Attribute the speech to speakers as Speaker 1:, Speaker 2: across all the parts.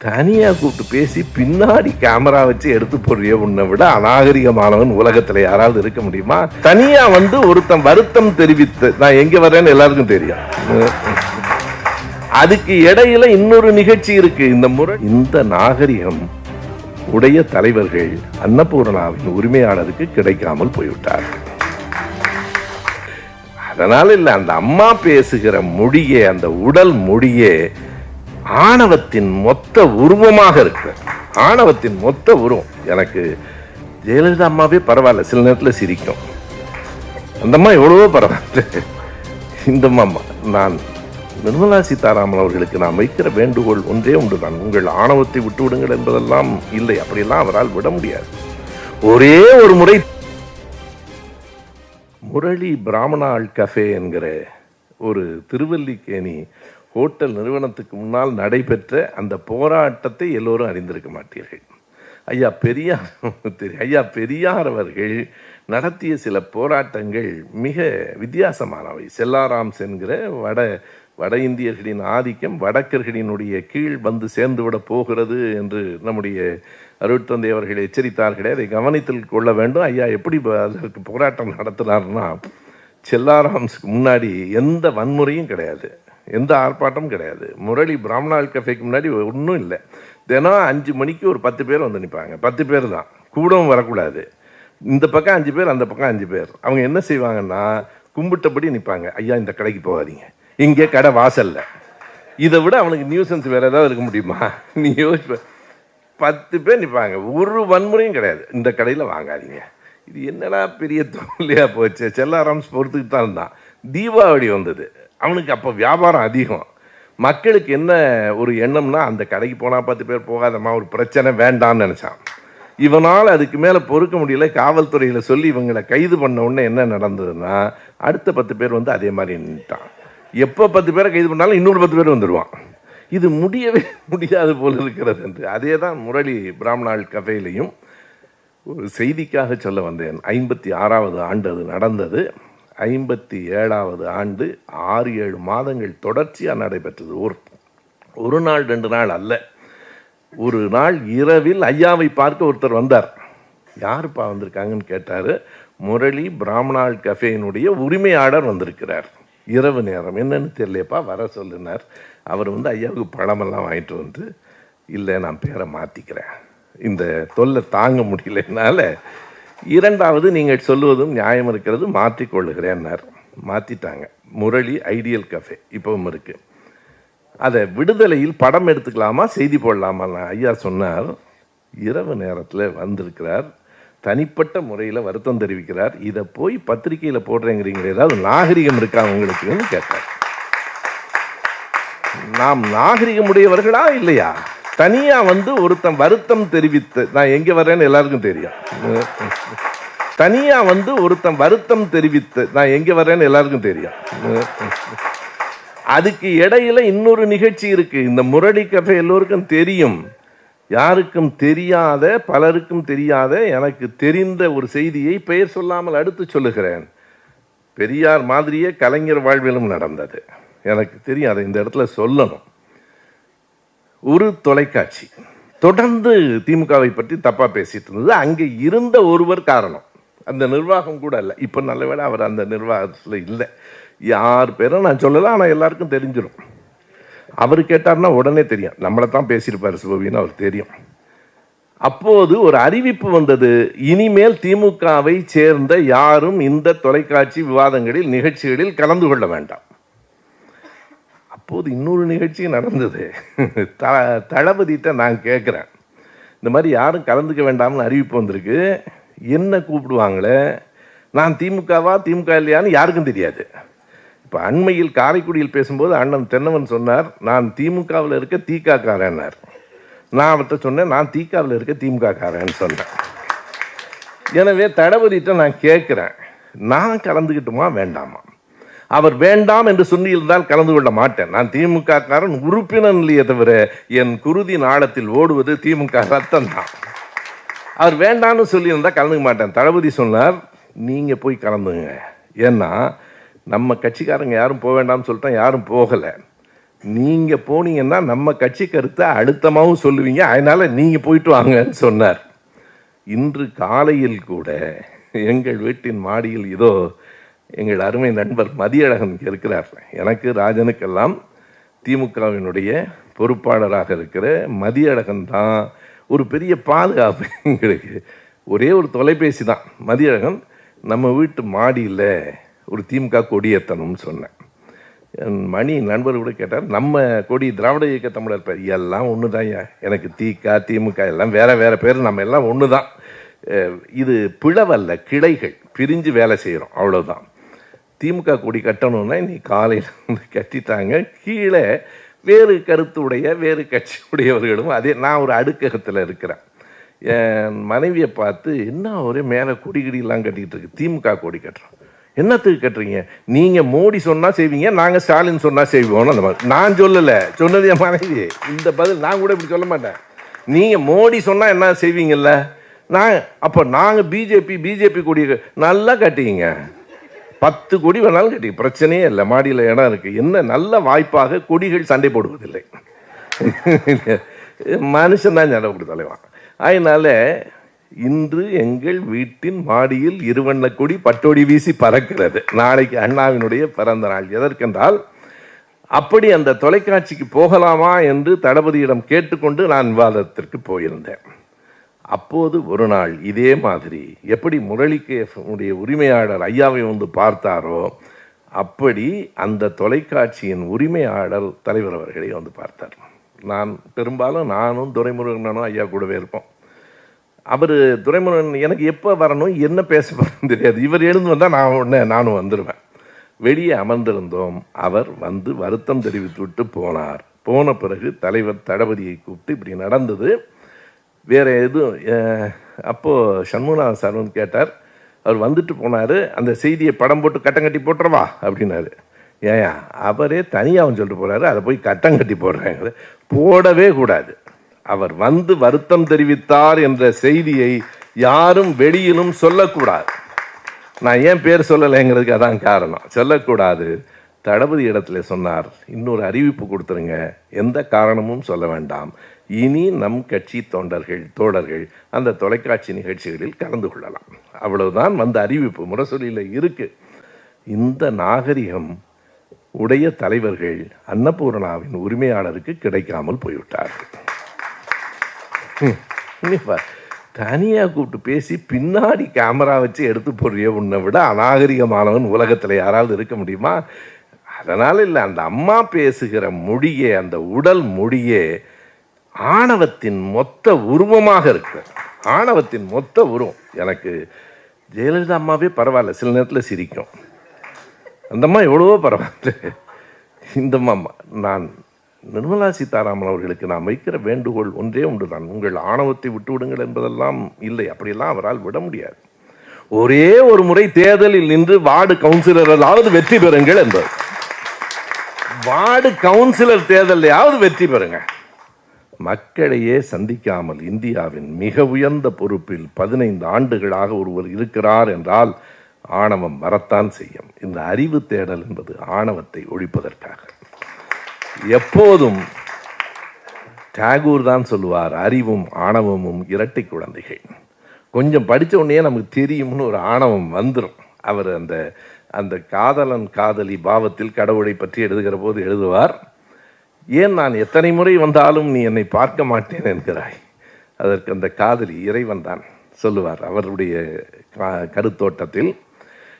Speaker 1: தனியாக கூப்பிட்டு பேசி பின்னாடி கேமரா வச்சு எடுத்து போடுறிய உன்னை விட அநாகரிகமானவன் உலகத்தில் யாராவது இருக்க முடியுமா? தனியாக வந்து ஒருத்தன் வருத்தம் தெரிவித்து நான் எங்கே வரேன்னு எல்லாருக்கும் தெரியும். அதுக்கு இடையில இன்னொரு நிகழ்ச்சி இருக்கு. இந்த முறை இந்த நாகரிகம் உடைய தலைவர்கள் அன்னபூர்ணாவின் உரிமையாளருக்கு கிடைக்காமல் போய்விட்டார்கள் அதனால இல்லை அந்த அம்மா பேசுகிற மொழியே அந்த உடல் மொழியே ஆணவத்தின் மொத்த உருவமாக இருக்கு ஆணவத்தின் மொத்த உருவம். எனக்கு ஜெயலலிதா அம்மாவே பரவாயில்ல. சில நேரத்தில் சிரிக்கும். அந்தம்மா எவ்வளவோ பரவாயில்ல. இந்த அம்மா நான் நிர்மலா சீதாராமன் அவர்களுக்கு நான் வைக்கிற வேண்டுகோள் ஒன்றே உண்டு தான் உங்கள் ஆணவத்தை விட்டு விடுங்கள் என்பதெல்லாம் இல்லை. அப்படியெல்லாம் அவரால் விட முடியாது. ஒரே ஒரு முறை முரளி பிராமணாள் கஃபே என்கிற ஒரு திருவல்லிக்கேணி ஹோட்டல் நிறுவனத்துக்கு முன்னால் நடைபெற்ற அந்த போராட்டத்தை எல்லோரும் அறிந்திருக்க மாட்டீர்கள். ஐயா பெரியார் ஐயா பெரியார் அவர்கள் நடத்திய சில போராட்டங்கள் மிக வித்தியாசமானவை. செல்லாராம்ஸ் என்கிற வட வட இந்தியர்களின் ஆதிக்கம் வடக்கர்களினுடைய கீழ் வந்து சேர்ந்து விட போகிறது என்று நம்முடைய அருட்தந்தை அவர்கள் எச்சரித்தார்களே. அதை கவனத்தில் கொள்ள வேண்டும். ஐயா எப்படி அதற்கு போராட்டம் நடத்தினார்னா செல்லாராம்ஸ்க்கு முன்னாடி எந்த வன்முறையும் கிடையாது. எந்த ஆர்ப்பாட்டமும் கிடையாது. முரளி பிராமணால் கஃபேக்கு முன்னாடி ஒன்றும் இல்லை. தினம் அஞ்சு மணிக்கு ஒரு பத்து பேர் வந்து நிற்பாங்க பத்து பேர் தான். கூடவும் வரக்கூடாது. இந்த பக்கம் அஞ்சு பேர் அந்த பக்கம் அஞ்சு பேர். அவங்க என்ன செய்வாங்கன்னா கும்பிட்டபடி நிற்பாங்க ஐயா இந்த கடைக்கு போகாதீங்க. இங்கே கடை வாசலில். இதை விட அவனுக்கு நியூசன்ஸ் வேறு ஏதாவது இருக்க முடியுமா? நீ யோசிப்ப. பத்து பேர் நிற்பாங்க ஒரு வன்முறையும் கிடையாது. இந்த கடையில் வாங்காதீங்க. இது என்னடா பெரிய தொல்லையா போச்சு. செல்லாராம்ஸ் பொறுத்துக்கிட்டு தான் இருந்தான் தீபாவளி வந்தது. அவனுக்கு அப்போ வியாபாரம் அதிகம். மக்களுக்கு என்ன ஒரு எண்ணம்னா அந்த கடைக்கு போனால் பத்து பேர் போகாதம்மா ஒரு பிரச்சனை வேண்டான்னு நினச்சான். இவனால் அதுக்கு மேலே பொறுக்க முடியல. காவல்துறையில் சொல்லி இவங்களை கைது பண்ண உடனே என்ன நடந்ததுன்னா அடுத்த பத்து பேர் வந்து அதே மாதிரி நின்றுட்டான் எப்போ பத்து பேரை கைது பண்ணாலும் இன்னொரு பத்து பேர் வந்துடுவான் இது முடியவே முடியாது போல் இருக்கிறது என்று. அதே தான் முரளி பிராமணாள் கதையிலையும் ஒரு செய்திக்காக சொல்ல வந்தேன். ஐம்பத்தி ஆறாவது ஆண்டு அது நடந்தது. ஐம்பத்தி ஏழாவது ஆண்டு ஆறு ஏழு மாதங்கள் தொடர்ச்சியாக நடைபெற்றது. ஒரு ஒரு நாள் ரெண்டு நாள் அல்ல. ஒரு நாள் இரவில் ஐயாவை பார்க்க ஒருத்தர் வந்தார். யாருப்பா வந்திருக்காங்கன்னு கேட்டார். முரளி பிராமணால் கஃபேனுடைய உரிமையாளர் வந்திருக்கிறார். இரவு நேரம். என்னன்னு தெரியலையப்பா வர சொல்லினார். அவர் வந்து ஐயாவுக்கு பழமெல்லாம் வாங்கிட்டு வந்து இல்லை நான் பேரை மாற்றிக்கிறேன் இந்த தொல்லை தாங்க முடியலனால இரண்டாவது நீங்கள் சொல்லுவதும் நியாயம் இருக்கிறது மாற்றிக்கொள்ளுகிறேன்னார் மாற்றிட்டாங்க முரளி ஐடியல் கஃபே இப்பவும் இருக்குது அதை விடுதலையில் படம் எடுத்துக்கலாமா செய்தி போடலாமா? ஐயா சொன்னார் இரவு நேரத்தில் வந்திருக்கிறார் தனிப்பட்ட முறையில் வருத்தம் தெரிவிக்கிறார். இதை போய் பத்திரிக்கையில் போடுறேங்கிறீங்களே ஏதாவது நாகரிகம் இருக்கா உங்களுக்குன்னு கேட்டார். நாம் நாகரிகமுடையவர்களா இல்லையா? தனியாக வந்து ஒருத்தன் வருத்தம் தெரிவித்து நான் எங்கே வரேன்னு எல்லாருக்கும் தெரியும். தனியாக வந்து ஒருத்தன் வருத்தம் தெரிவித்து நான் எங்கே வரேன்னு எல்லாருக்கும் தெரியும். அதுக்கு இடையில இன்னொரு நிகழ்ச்சி இருக்கு. இந்த முரளி கஃபே எல்லோருக்கும் தெரியும். யாருக்கும் தெரியாத பலருக்கும் தெரியாத எனக்கு தெரிந்த ஒரு செய்தியை பெயர் சொல்லாமல் அடுத்து சொல்லுகிறேன். பெரியார் மாதிரியே கலைஞர் வாழ்விலும் நடந்தது. எனக்கு தெரியும் அதை இந்த இடத்துல சொல்லணும். ஒரு தொலைக்காட்சி. தொடர்ந்து திமுகவை பற்றி தப்பாக பேசிட்டு இருந்தது. அங்கே இருந்த ஒருவர் காரணம். அந்த நிர்வாகம் கூட இல்லை. இப்போ நல்ல வேளை அவர் அந்த நிர்வாகத்தில் இல்லை. யார் பேரும் நான் சொல்லலாம் ஆனால் எல்லாருக்கும் தெரிஞ்சிடும் அவர் கேட்டார்னா உடனே தெரியும். நம்மளை தான் பேசியிருப்பார் சிவபின்னு அவர் தெரியும். அப்போது ஒரு அறிவிப்பு வந்தது. இனிமேல் திமுகவை சேர்ந்த யாரும் இந்த தொலைக்காட்சி விவாதங்களில் நிகழ்ச்சிகளில் கலந்து கொள்ள வேண்டாம். அப்போது இன்னொரு நிகழ்ச்சி நடந்தது. த தளபதிகிட்ட நான் கேட்குறேன் இந்த மாதிரி யாரும் கலந்துக்க வேண்டாம்னு அறிவிப்பு வந்திருக்கு. என்ன கூப்பிடுவாங்களே? நான் திமுகவா திமுக இல்லையான்னு யாருக்கும் தெரியாது. இப்போ அண்மையில் காரைக்குடியில் பேசும்போது அண்ணன் தென்னவன் சொன்னார் நான் திமுகவில் இருக்க தீக்காக்காரன்னார் நான் அவர்கிட்ட சொன்னேன் நான் தீக்காவில் இருக்க திமுக காரன்னு சொன்னேன். எனவே தளபதிகிட்ட நான் கேட்குறேன் நான் கலந்துக்கிட்டுமா வேண்டாமா? அவர் வேண்டாம் என்று சொல்லியிருந்தால் கலந்து கொள்ள மாட்டேன். நான் திமுக காரன் உறுப்பினர் இல்லையே தவிர என் குருதி நாளத்தில் ஓடுவது திமுக ரத்தம் தான் அவர் வேண்டாம்னு சொல்லியிருந்தால் கலந்துக்க மாட்டேன். தளபதி சொன்னார் நீங்கள் போய் கலந்துங்க. ஏன்னா நம்ம கட்சிக்காரங்க யாரும் போக வேண்டாம்னு சொல்லிட்டோம் யாரும் போகலை. நீங்கள் போனீங்கன்னா நம்ம கட்சி கருத்தை அழுத்தமாகவும் சொல்லுவீங்க. அதனால நீங்கள் போயிட்டு வாங்கன்னு சொன்னார். இன்று காலையில் கூட எங்கள் வீட்டின் மாடியில் இதோ எங்கள் அருமை நண்பர் மதியழகன் இருக்கிறார். எனக்கு ராஜனுக்கெல்லாம் திமுகவினுடைய பொறுப்பாளராக இருக்கிற மதியழகன் தான் ஒரு பெரிய பாதுகாப்பு எங்களுக்கு. ஒரே ஒரு தொலைபேசி தான். மதியழகன் நம்ம வீட்டு மாடியில் ஒரு திமுக கொடியேற்றணும்னு சொன்னேன். மணி நண்பர் கூட கேட்டார் நம்ம கொடி திராவிட இயக்க தமிழர் பேர் எல்லாம் ஒன்று தான் எனக்கு திக திமுக எல்லாம் வேற வேற பேர் நம்ம எல்லாம் ஒன்று தான் இது பிளவல்ல கிளைகள் பிரிஞ்சு வேலை செய்கிறோம் அவ்வளோதான் திமுக கொடி கட்டணும்னா இன்றைக்கி காலையில் வந்து கட்டிட்டாங்க கீழே வேறு கருத்துடைய வேறு கட்சியுடையவர்களும் அதே நான் ஒரு அடுக்ககத்தில் இருக்கிறேன். என் மனைவியை பார்த்து என்ன ஒரே மேலே கொடி கிடிலாம் கட்டிக்கிட்டு இருக்கு? திமுக கொடி கட்டுறோம். என்னத்துக்கு கட்டுறீங்க? நீங்கள் மோடி சொன்னால் செய்வீங்க நாங்கள் ஸ்டாலின் சொன்னால் செய்வோம் அந்த மாதிரி. நான் சொல்லலை. சொன்னது என் மனைவி இந்த பதில் நான் கூட இப்படி சொல்ல மாட்டேன். நீங்கள் மோடி சொன்னால் என்ன செய்வீங்கல்ல? நான் அப்போ நாங்கள் பிஜேபி பிஜேபி கொடி நல்லா கட்டிங்க பத்து கொடி வேணாலும் கட்டி பிரச்சனையே இல்லை. மாடியில் இடம் இருக்குது என்ன நல்ல வாய்ப்பாக கொடிகள் சண்டை போடுவதில்லை. மனுஷன் தான் சண்டை போட்டு தலைவான் அதனால இன்று எங்கள் வீட்டின் மாடியில் இருவண்ண கொடி பட்டோடி வீசி பறக்கிறது. நாளைக்கு அண்ணாவினுடைய பிறந்த நாள். எதற்கென்றால் அப்படி அந்த தொலைக்காட்சிக்கு போகலாமா என்று தளபதியிடம் கேட்டுக்கொண்டு நான் விவாதத்திற்கு போயிருந்தேன். அப்போது ஒரு நாள் இதே மாதிரி எப்படி முரளிக்கு உடைய உரிமையாளர் ஐயாவை வந்து பார்த்தாரோ அப்படி அந்த தொலைக்காட்சியின் உரிமையாளர் தலைவர் அவர்களை வந்து பார்த்தார். நான் பெரும்பாலும் நானும் துரைமுருகனும் ஐயா கூடவே இருப்போம். அவர் துரைமுருகன் எனக்கு எப்போ வரணும் என்ன பேச போறேன்னு தெரியாது. இவர் எழுந்து வந்தால் நான் உடனே நானும் வந்துடுவேன் வெளியே அமர்ந்திருந்தோம். அவர் வந்து வருத்தம் தெரிவித்து விட்டு போனார். போன பிறகு தலைவர் தளபதியை கூப்பிட்டு இப்படி நடந்தது. வேற எதுவும் அப்போது அப்போ சண்முகநாதன் சார் வந்து கேட்டார் அவர் வந்துட்டு போனாரு அந்த செய்தியை படம் போட்டு கட்டம் கட்டி போட்டுறவா? அப்படின்னாரு. ஏயா அவரே தனியாகவும் சொல்லிட்டு போகிறாரு அதை போய் கட்டம் கட்டி போடுறாங்க போடவே கூடாது. அவர் வந்து வருத்தம் தெரிவித்தார் என்ற செய்தியை யாரும் வெளியிலும் சொல்லக்கூடாது. நான் ஏன் பேர் சொல்லலைங்கிறதுக்கு அதான் காரணம். சொல்லக்கூடாது. தளபதி இடத்துல சொன்னார் இன்னொரு அறிவிப்பு கொடுத்துருங்க. எந்த காரணமும் சொல்ல வேண்டாம். இனி நம் கட்சி தொண்டர்கள் தோழர்கள் அந்த தொலைக்காட்சி நிகழ்ச்சிகளில் கலந்து கொள்ளலாம். அவ்வளவுதான் வந்த அறிவிப்பு. முரசொலியில் இருக்கு. இந்த நாகரிகம் உடைய தலைவர்கள் அன்னபூர்ணாவின் உரிமையாளருக்கு கிடைக்காமல் போய்விட்டார்கள். தனியாக தனியா கூப்பிட்டு பேசி பின்னாடி கேமரா வச்சு எடுத்து போடுறிய உன்னை விட அநாகரிகமானவன் உலகத்துல யாராவது இருக்க முடியுமா? அதனால இல்லை. அந்த அம்மா பேசுகிற மொழியே அந்த உடல் மொழியே ஆணவத்தின் மொத்த உருவமாக இருக்கு ஆணவத்தின் மொத்த உருவம். எனக்கு ஜெயலலிதா அம்மாவே பரவாயில்ல. சில நேரத்தில் சிரிக்கும். அந்தம்மா எவ்வளவோ பரவாயில்ல. இந்த அம்மா நான் நிர்மலா சீதாராமன் அவர்களுக்கு நான் வைக்கிற வேண்டுகோள் ஒன்றே ஒன்றுதான். உங்கள் ஆணவத்தை விட்டுவிடுங்கள் என்பதெல்லாம் இல்லை. அப்படியெல்லாம் அவரால் விட முடியாது. ஒரே ஒரு முறை தேர்தலில் நின்று வார்டு கவுன்சிலராவது வெற்றி பெறுங்கள் என்பது. வார்டு கவுன்சிலர் தேர்தலையாவது வெற்றி பெறுங்க. மக்களையே சந்திக்காமல் இந்தியாவின் மிக உயர்ந்த பொறுப்பில் பதினைந்து ஆண்டுகளாக ஒருவர் இருக்கிறார் என்றால் ஆணவம் வரத்தான் செய்யும். இந்த அறிவு தேடல் என்பது ஆணவத்தை ஒழிப்பதற்காக. எப்போதும் டாகூர் தான் சொல்லுவார் அறிவும் ஆணவமும் இரட்டை குழந்தைகள். கொஞ்சம் படிச்ச உடனே நமக்கு தெரியும்னு ஒரு ஆணவம் வந்துடும் அவர் அந்த அந்த காதலன் காதலி பாவத்தில் கடவுளை பற்றி எழுதுகிற போது எழுதுவார் ஏன் நான் எத்தனை முறை வந்தாலும் நீ என்னை பார்க்க மாட்டேன் என்கிறாய்? அதற்கு அந்த காதலி இறைவன் தான் சொல்லுவார் அவருடைய கா- கருத்தோட்டத்தில்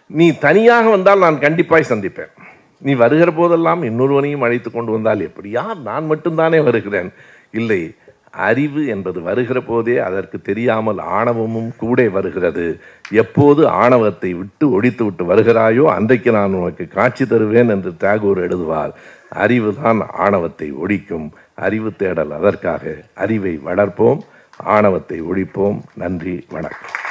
Speaker 1: நீ தனியாக வந்தால் நான் கண்டிப்பாய் சந்திப்பேன். நீ வருகிற போதெல்லாம் இன்னொருவனையும் அழைத்து கொண்டு வந்தால் எப்படி யார் நான் மட்டும்தானே வருகிறேன். இல்லை அறிவு என்பது வருகிற போதே அதற்கு தெரியாமல் ஆணவமும் கூட வருகிறது. எப்போது ஆணவத்தை விட்டு ஒழித்து விட்டு வருகிறாயோ அன்றைக்கு நான் உனக்கு காட்சி தருவேன் என்று டாகூர் எழுதுவார். அறிவுதான் ஆணவத்தை ஒழிக்கும். அறிவு தேடல் அதற்காக அறிவை வளர்ப்போம். ஆணவத்தை ஒழிப்போம். நன்றி வணக்கம்.